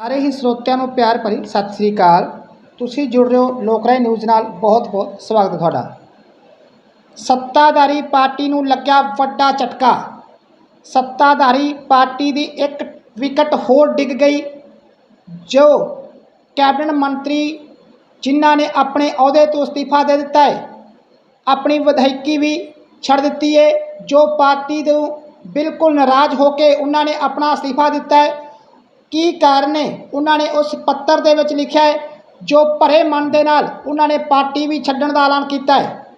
ਸਾਰੇ ਹੀ ਸਰੋਤਿਆਂ ਨੂੰ ਪਿਆਰ ਭਰੀ ਸਤਿ ਸ੍ਰੀ ਅਕਾਲ। ਤੁਸੀਂ ਜੁੜ ਰਹੇ ਹੋ ਲੋਕਰਾਏ ਨਿਊਜ਼ ਨਾਲ। ਬਹੁਤ ਬਹੁਤ ਸਵਾਗਤ ਹੈ ਤੁਹਾਡਾ। ਸੱਤਾਧਾਰੀ ਪਾਰਟੀ ਨੂੰ ਲੱਗਿਆ ਵੱਡਾ ਝਟਕਾ। ਸੱਤਾਧਾਰੀ ਪਾਰਟੀ ਦੀ ਇੱਕ ਵਿਕਟ ਹੋਰ ਡਿੱਗ ਗਈ, ਜੋ ਕੈਬਨਿਟ ਮੰਤਰੀ ਜਿਨ੍ਹਾਂ ਨੇ ਆਪਣੇ ਅਹੁਦੇ ਤੋਂ ਅਸਤੀਫਾ ਦੇ ਦਿੱਤਾ ਹੈ, ਆਪਣੀ ਵਿਧਾਇਕੀ ਵੀ ਛੱਡ ਦਿੱਤੀ ਹੈ, ਜੋ ਪਾਰਟੀ ਤੋਂ ਬਿਲਕੁਲ ਨਾਰਾਜ਼ ਹੋ ਕੇ ਉਹਨਾਂ ਨੇ ਆਪਣਾ ਅਸਤੀਫਾ ਦਿੱਤਾ ਹੈ। ਕੀ ਕਾਰਨ ਨੇ? ਉਹਨਾਂ ਨੇ ਉਸ ਪੱਤਰ ਦੇ ਵਿੱਚ ਲਿਖਿਆ ਹੈ, ਜੋ ਭਰੇ ਮਨ ਦੇ ਨਾਲ ਉਹਨਾਂ ਨੇ ਪਾਰਟੀ ਵੀ ਛੱਡਣ ਦਾ ਐਲਾਨ ਕੀਤਾ ਹੈ।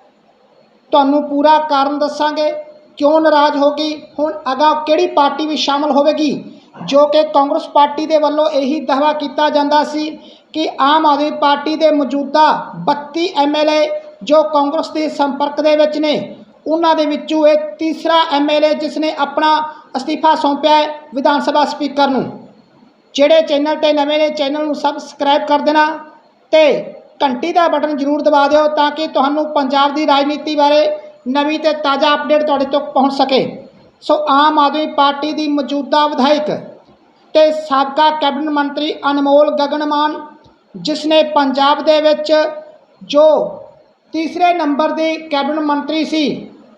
ਤੁਹਾਨੂੰ ਪੂਰਾ ਕਾਰਨ ਦੱਸਾਂਗੇ, ਕਿਉਂ ਨਾਰਾਜ਼ ਹੋ ਗਈ? ਹੁਣ ਅਗਾ ਕਿਹੜੀ ਪਾਰਟੀ ਵੀ ਸ਼ਾਮਲ ਹੋਵੇਗੀ? ਜੋ ਕਿ ਕਾਂਗਰਸ ਪਾਰਟੀ ਦੇ ਵੱਲੋਂ ਇਹੀ ਦਾਅਵਾ ਕੀਤਾ ਜਾਂਦਾ ਸੀ ਕਿ ਆਮ ਆਦਮੀ ਪਾਰਟੀ ਦੇ ਮੌਜੂਦਾ 32 ਐਮਐਲਏ ਜੋ ਕਾਂਗਰਸ ਦੇ ਸੰਪਰਕ ਦੇ ਵਿੱਚ ਨੇ, ਉਹਨਾਂ ਦੇ ਵਿੱਚੋਂ ਇਹ ਤੀਸਰਾ ਐਮਐਲਏ ਜਿਸ ਨੇ ਆਪਣਾ ਅਸਤੀਫਾ ਸੌਂਪਿਆ ਵਿਧਾਨ ਸਭਾ ਸਪੀਕਰ ਨੂੰ। ਜਿਹੜੇ ਚੈਨਲ ਤੇ ਨਵੇਂ ਨੇ ਚੈਨਲ ਨੂੰ ਸਬਸਕ੍ਰਾਈਬ ਕਰ ਦੇਣਾ ਤੇ ਘੰਟੀ ਦਾ ਬਟਨ ਜ਼ਰੂਰ ਦਬਾ ਦਿਓ ਤਾਂ ਕਿ ਤੁਹਾਨੂੰ ਪੰਜਾਬ ਦੀ ਰਾਜਨੀਤੀ ਬਾਰੇ ਨਵੀਂ ਤੇ ਤਾਜ਼ਾ ਅਪਡੇਟ ਤੁਹਾਡੇ ਤੱਕ ਪਹੁੰਚ ਸਕੇ। ਸੋ ਆਮ ਆਦਮੀ ਪਾਰਟੀ ਦੀ ਮੌਜੂਦਾ ਵਿਧਾਇਕ ਤੇ ਸਾਬਕਾ ਕੈਬਨਿਟ ਮੰਤਰੀ ਅਨਮੋਲ ਗਗਨਮਾਨ ਜਿਸ ਨੇ ਪੰਜਾਬ ਦੇ ਵਿੱਚ ਜੋ ਤੀਸਰੇ ਨੰਬਰ ਦੇ ਕੈਬਨਿਟ ਮੰਤਰੀ ਸੀ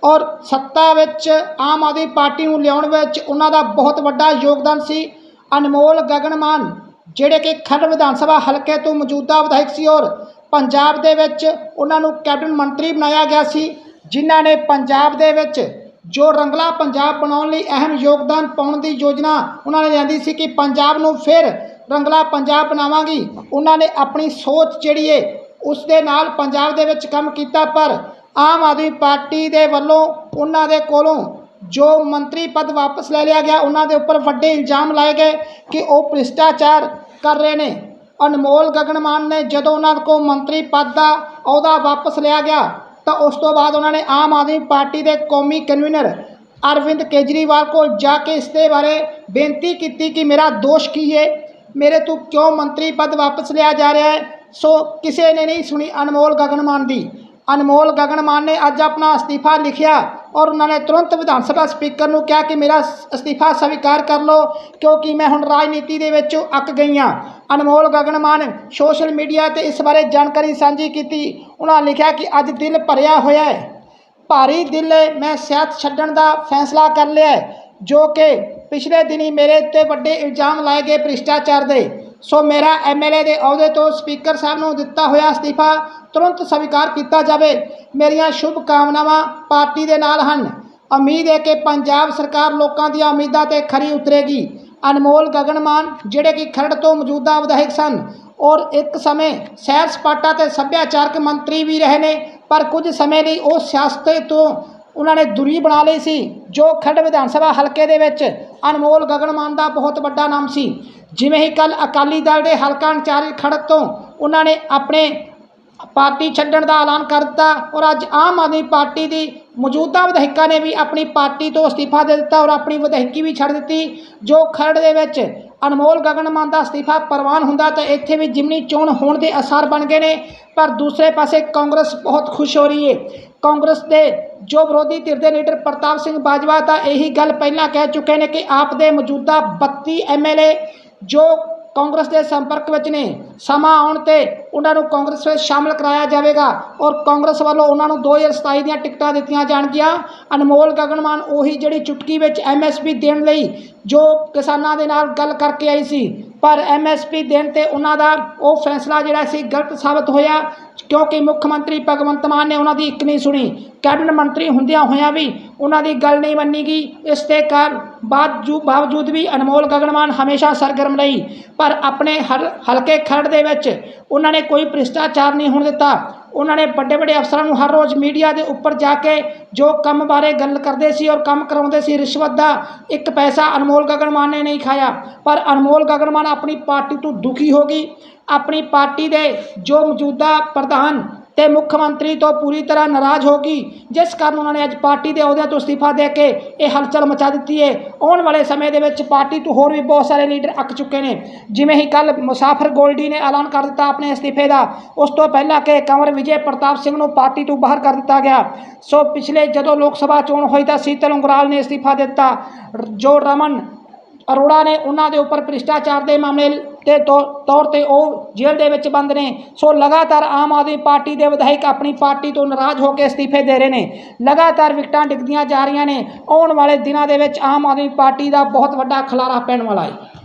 ਔਰ ਸੱਤਾ ਵਿੱਚ ਆਮ ਆਦਮੀ ਪਾਰਟੀ ਨੂੰ ਲਿਆਉਣ ਵਿੱਚ ਉਹਨਾਂ ਦਾ ਬਹੁਤ ਵੱਡਾ ਯੋਗਦਾਨ ਸੀ ਅਨਮੋਲ ਗਗਨਮਾਨ, ਜਿਹੜੇ ਕਿ ਖਰੜ ਵਿਧਾਨ ਸਭਾ ਹਲਕੇ ਤੋਂ ਮੌਜੂਦਾ ਵਿਧਾਇਕ ਸੀ ਔਰ ਪੰਜਾਬ ਦੇ ਵਿੱਚ ਉਹਨਾਂ ਨੂੰ ਕੈਬਨਿਟ ਮੰਤਰੀ ਬਣਾਇਆ ਗਿਆ ਸੀ, ਜਿਨ੍ਹਾਂ ਨੇ ਪੰਜਾਬ ਦੇ ਵਿੱਚ ਜੋ ਰੰਗਲਾ ਪੰਜਾਬ ਬਣਾਉਣ ਲਈ ਅਹਿਮ ਯੋਗਦਾਨ ਪਾਉਣ ਦੀ ਯੋਜਨਾ ਉਹਨਾਂ ਨੇ ਲਿਆਂਦੀ ਸੀ ਕਿ ਪੰਜਾਬ ਨੂੰ ਫਿਰ ਰੰਗਲਾ ਪੰਜਾਬ ਬਣਾਵਾਂਗੀ। ਉਹਨਾਂ ਨੇ ਆਪਣੀ ਸੋਚ ਜਿਹੜੀ ਏ, ਉਸ ਦੇ ਨਾਲ ਪੰਜਾਬ ਦੇ ਵਿੱਚ ਕੰਮ ਕੀਤਾ, ਪਰ ਆਮ ਆਦਮੀ ਪਾਰਟੀ ਦੇ ਵੱਲੋਂ ਉਹਨਾਂ ਦੇ ਕੋਲੋਂ ਜੋ ਮੰਤਰੀ ਪਦ ਵਾਪਸ ਲੈ ਲਿਆ ਗਿਆ, ਉਹਨਾਂ ਦੇ ਉੱਪਰ ਵੱਡੇ ਇਲਜ਼ਾਮ ਲਾਏ ਗਏ ਕਿ ਉਹ ਭ੍ਰਿਸ਼ਟਾਚਾਰ ਕਰ ਰਹੇ ਨੇ। ਅਨਮੋਲ ਗਗਨਮਾਨ ਨੇ ਜਦੋਂ ਉਹਨਾਂ ਕੋਲ ਮੰਤਰੀ ਪਦ ਦਾ ਅਹੁਦਾ ਵਾਪਸ ਲਿਆ ਗਿਆ, ਤਾਂ ਉਸ ਤੋਂ ਬਾਅਦ ਉਹਨਾਂ ਨੇ ਆਮ ਆਦਮੀ ਪਾਰਟੀ ਦੇ ਕੌਮੀ ਕਨਵੀਨਰ ਅਰਵਿੰਦ ਕੇਜਰੀਵਾਲ ਕੋਲ ਜਾ ਕੇ ਇਸ ਦੇ ਬਾਰੇ ਬੇਨਤੀ ਕੀਤੀ ਕਿ ਮੇਰਾ ਦੋਸ਼ ਕੀ ਹੈ ਮੇਰੇ ਤੋਂ ਕਿਉਂ ਮੰਤਰੀ ਪਦ ਵਾਪਸ ਲਿਆ ਜਾ ਰਿਹਾ ਹੈ? ਸੋ ਕਿਸੇ ਨੇ ਨਹੀਂ ਸੁਣੀ ਅਨਮੋਲ ਗਗਨਮਾਨ ਦੀ। ਅਨਮੋਲ ਗਗਨਮਾਨ ਨੇ ਅੱਜ ਆਪਣਾ ਅਸਤੀਫਾ ਲਿਖਿਆ। ਔਰ ਉਹਨਾਂ ਨੇ ਤੁਰੰਤ ਵਿਧਾਨ ਸਭਾ ਸਪੀਕਰ ਨੂੰ ਕਿਹਾ ਕਿ ਮੇਰਾ ਅਸਤੀਫਾ ਸਵੀਕਾਰ ਕਰ ਲਓ, ਕਿਉਂਕਿ ਮੈਂ ਹੁਣ ਰਾਜਨੀਤੀ ਦੇ ਵਿੱਚ ਅੱਕ ਗਈ ਹਾਂ। ਅਨਮੋਲ ਗਗਨਮਾਨ ਸੋਸ਼ਲ ਮੀਡੀਆ ਤੇ ਇਸ ਬਾਰੇ ਜਾਣਕਾਰੀ ਸਾਂਝੀ ਕੀਤੀ। ਉਹਨਾਂ ਲਿਖਿਆ ਕਿ ਅੱਜ ਦਿਲ ਭਰਿਆ ਹੋਇਆ ਹੈ। ਭਾਰੀ ਦਿਲ ਮੈਂ ਸਿਹਤ ਛੱਡਣ ਦਾ ਫੈਸਲਾ ਕਰ ਲਿਆ ਜੋ ਕਿ ਪਿਛਲੇ ਦਿਨੀ ਮੇਰੇ ਉੱਤੇ ਵੱਡੇ ਇਲਜ਼ਾਮ ਲਾਏ ਗਏ ਭ੍ਰਿਸ਼ਟਾਚਾਰ ਦੇ। ਸੋ ਮੇਰਾ ਐਮਐਲਏ ਦੇ ਅਹੁਦੇ ਤੋਂ ਸਪੀਕਰ ਸਾਹਿਬ ਨੂੰ ਦਿੱਤਾ ਹੋਇਆ ਅਸਤੀਫਾ ਤੁਰੰਤ ਸਵੀਕਾਰ ਕੀਤਾ ਜਾਵੇ। ਮੇਰੀਆਂ ਸ਼ੁਭ ਕਾਮਨਾਵਾਂ ਪਾਰਟੀ ਦੇ ਨਾਲ ਹਨ। ਉਮੀਦ ਹੈ ਕਿ ਪੰਜਾਬ ਸਰਕਾਰ ਲੋਕਾਂ ਦੀਆਂ ਉਮੀਦਾਂ ਤੇ ਖਰੀ ਉਤਰੇਗੀ। ਅਨਮੋਲ ਗਗਨਮਾਨ, ਜਿਹੜੇ ਕਿ ਖਰੜ ਤੋਂ ਮੌਜੂਦਾ ਵਿਧਾਇਕ ਸਨ, ਔਰ ਇੱਕ ਸਮੇਂ ਸੈਰ ਸਪਾਟਾ ਤੇ ਸੱਭਿਆਚਾਰਕ ਮੰਤਰੀ ਵੀ ਰਹੇ ਨੇ, ਪਰ ਕੁਝ ਸਮੇਂ ਲਈ ਉਹ ਸਿਆਸਤ ਤੋਂ ਉਹਨਾਂ ਨੇ ਦੁਰੀ ਬਣਾ ਲਈ ਸੀ, ਜੋ ਖਰੜ ਵਿਧਾਨ ਸਭਾ ਹਲਕੇ ਦੇ ਵਿੱਚ ਅਨਮੋਲ ਗਗਨਮਾਨ ਦਾ ਬਹੁਤ ਵੱਡਾ ਨਾਮ ਸੀ। ਜਿਵੇਂ ਹੀ ਕੱਲ ਅਕਾਲੀ ਦਲ ਦੇ ਹਲਕਾ ਇੰਚਾਰਜ ਖੜਕ ਤੋਂ ਉਹਨਾਂ ਨੇ ਆਪਣੇ ਪਾਰਟੀ ਛੱਡਣ ਦਾ ਐਲਾਨ ਕਰ ਦਿੱਤਾ ਔਰ ਅੱਜ ਆਮ ਆਦਮੀ ਪਾਰਟੀ ਦੀ ਮੌਜੂਦਾ ਵਿਧਾਇਕਾਂ ਨੇ ਵੀ ਆਪਣੀ ਪਾਰਟੀ ਤੋਂ ਅਸਤੀਫਾ ਦੇ ਦਿੱਤਾ ਔਰ ਆਪਣੀ ਵਿਧਾਇਕੀ ਵੀ ਛੱਡ ਦਿੱਤੀ, ਜੋ ਖਰੜ ਦੇ ਵਿੱਚ ਅਨਮੋਲ ਗਗਨਮਾਨ ਦਾ ਅਸਤੀਫਾ ਪ੍ਰਵਾਨ ਹੁੰਦਾ ਤਾਂ ਇੱਥੇ ਵੀ ਜਿਮਨੀ ਚੋਣ ਹੋਣ ਦੇ ਅਸਾਰ ਬਣ ਗਏ ਨੇ, ਪਰ ਦੂਸਰੇ ਪਾਸੇ ਕਾਂਗਰਸ ਬਹੁਤ ਖੁਸ਼ ਹੋ ਰਹੀ ਹੈ ਕਾਂਗਰਸ ਦੇ ਜੋ ਵਿਰੋਧੀ ਧਿਰ ਦੇ ਲੀਡਰ ਪ੍ਰਤਾਪ ਸਿੰਘ ਬਾਜਵਾ ਤਾਂ ਇਹੀ ਗੱਲ ਪਹਿਲਾਂ ਕਹਿ ਚੁੱਕੇ ਨੇ ਕਿ ਆਪ ਦੇ ਮੌਜੂਦਾ 32 ਐਮਐਲਏ ਜੋ ਕਾਂਗਰਸ ਦੇ ਸੰਪਰਕ ਵਿੱਚ ਨੇ। ਸਮਾਂ ਆਉਣ ਤੇ ਉਹਨਾਂ ਨੂੰ ਕਾਂਗਰਸ ਵਿੱਚ ਸ਼ਾਮਲ ਕਰਾਇਆ ਜਾਵੇਗਾ ਔਰ ਕਾਂਗਰਸ ਵੱਲੋਂ ਉਹਨਾਂ ਨੂੰ 2027 ਦੀਆਂ ਟਿਕਟਾਂ ਦਿੱਤੀਆਂ ਜਾਣਗੀਆਂ। ਅਨਮੋਲ ਗਗਨਮਾਨ ਉਹੀ ਜਿਹੜੀ ਚੁਟਕੀ ਵਿੱਚ ਐਮਐਸਪੀ ਦੇਣ ਲਈ ਜੋ ਕਿਸਾਨਾਂ ਦੇ ਨਾਲ ਗੱਲ ਕਰਕੇ ਆਈ ਸੀ। ਪਰ ਐਮਐਸਪੀ ਦੇਣ ਤੇ ਉਹਨਾਂ ਦਾ ਉਹ ਫੈਸਲਾ ਜਿਹੜਾ ਸੀ ਗਲਤ ਸਾਬਤ ਹੋਇਆ, ਕਿਉਂਕਿ ਮੁੱਖ ਮੰਤਰੀ ਭਗਵੰਤ ਮਾਨ ਨੇ ਉਹਨਾਂ ਦੀ ਇੱਕ ਨਹੀਂ ਸੁਣੀ। ਕੈਬਨਿਟ ਮੰਤਰੀ ਹੁੰਦਿਆਂ ਹੋਇਆਂ ਵੀ ਉਹਨਾਂ ਦੀ ਗੱਲ ਨਹੀਂ ਮੰਨੀ ਗਈ। ਇਸ ਦੇ ਕਾਰ ਬਾਵਜੂ ਬਾਵਜੂਦ ਵੀ ਅਨਮੋਲ ਗਗਨਮਾਨ ਹਮੇਸ਼ਾ ਸਰਗਰਮ ਰਹੀ, ਪਰ ਆਪਣੇ ਹਰ ਹਲਕੇ ਖਰੜ ਦੇ ਵਿੱਚ ਉਹਨਾਂ ਨੇ ਕੋਈ ਭ੍ਰਿਸ਼ਟਾਚਾਰ ਨਹੀਂ ਹੋਣ ਦਿੱਤਾ। ਉਹਨਾਂ ਨੇ ਵੱਡੇ ਵੱਡੇ ਅਫਸਰਾਂ ਨੂੰ ਹਰ ਰੋਜ਼ ਮੀਡੀਆ ਦੇ ਉੱਪਰ ਜਾ ਕੇ ਜੋ ਕੰਮ ਬਾਰੇ ਗੱਲ ਕਰਦੇ ਸੀ ਔਰ ਕੰਮ ਕਰਾਉਂਦੇ ਸੀ, ਰਿਸ਼ਵਤ ਦਾ ਇੱਕ ਪੈਸਾ ਅਨਮੋਲ ਗਗਨਮਾਨ ਨੇ ਨਹੀਂ ਖਾਇਆ। ਪਰ ਅਨਮੋਲ ਗਗਨਮਾਨ ਆਪਣੀ ਪਾਰਟੀ ਤੋਂ ਦੁਖੀ ਹੋ ਗਈ। ਆਪਣੀ ਪਾਰਟੀ ਦੇ ਜੋ ਮੌਜੂਦਾ ਪ੍ਰਧਾਨ ਤੇ ਮੁੱਖ ਮੰਤਰੀ ਤੋਂ ਪੂਰੀ ਤਰ੍ਹਾਂ ਨਾਰਾਜ਼ ਹੋ ਗਈ, ਜਿਸ ਕਾਰਨ ਉਹਨਾਂ ਨੇ ਅੱਜ ਪਾਰਟੀ ਦੇ ਅਹੁਦਿਆਂ ਤੋਂ ਅਸਤੀਫਾ ਦੇ ਕੇ ਇਹ ਹਲਚਲ ਮਚਾ ਦਿੱਤੀ ਹੈ ਆਉਣ ਵਾਲੇ ਸਮੇਂ ਦੇ ਵਿੱਚ ਪਾਰਟੀ ਤੋਂ ਹੋਰ ਵੀ ਬਹੁਤ ਸਾਰੇ ਲੀਡਰ ਅੱਕ ਚੁੱਕੇ ਨੇ। ਜਿਵੇਂ ਹੀ ਕੱਲ ਮੁਸਾਫਰ ਗੋਲਡੀ ਨੇ ਐਲਾਨ ਕਰ ਦਿੱਤਾ ਆਪਣੇ ਅਸਤੀਫੇ ਦਾ, ਉਸ ਤੋਂ ਪਹਿਲਾਂ ਕਿ ਕੰਵਰ ਵਿਜੇ ਪ੍ਰਤਾਪ ਸਿੰਘ ਨੂੰ ਪਾਰਟੀ ਤੋਂ ਬਾਹਰ ਕਰ ਦਿੱਤਾ ਗਿਆ। ਸੋ ਪਿਛਲੇ ਜਦੋਂ ਲੋਕ ਸਭਾ ਚੋਣ ਹੋਈ ਤਾਂ ਸੀਤਲ ਉਂਗਰਾਲ ਨੇ ਅਸਤੀਫਾ ਦਿੱਤਾ। ਜੋ ਰਮਨ ਅਰੋੜਾ ਨੇ ਉਹਨਾਂ ਦੇ ਉੱਪਰ ਭ੍ਰਿਸ਼ਟਾਚਾਰ ਦੇ ਮਾਮਲੇ ਤੌ- ਤੌਰ ਤੇ ਉਹ ਜੇਲ੍ਹ ਦੇ ਵਿੱਚ ਬੰਦ ਨੇ। ਸੋ ਲਗਾਤਾਰ ਆਮ ਆਦਮੀ ਪਾਰਟੀ ਦੇ ਵਿਧਾਇਕ ਆਪਣੀ ਪਾਰਟੀ ਤੋਂ ਨਾਰਾਜ਼ ਹੋ ਕੇ ਅਸਤੀਫੇ ਦੇ ਰਹੇ ਨੇ। ਲਗਾਤਾਰ ਵਿਕਟਾਂ ਡਿੱਗਦੀਆਂ ਜਾ ਰਹੀਆਂ ਨੇ। ਆਉਣ ਵਾਲੇ ਦਿਨਾਂ ਦੇ ਵਿੱਚ ਆਮ ਆਦਮੀ ਪਾਰਟੀ ਦਾ ਬਹੁਤ ਵੱਡਾ ਖਲਾਰਾ ਪੈਣ ਵਾਲਾ ਹੈ।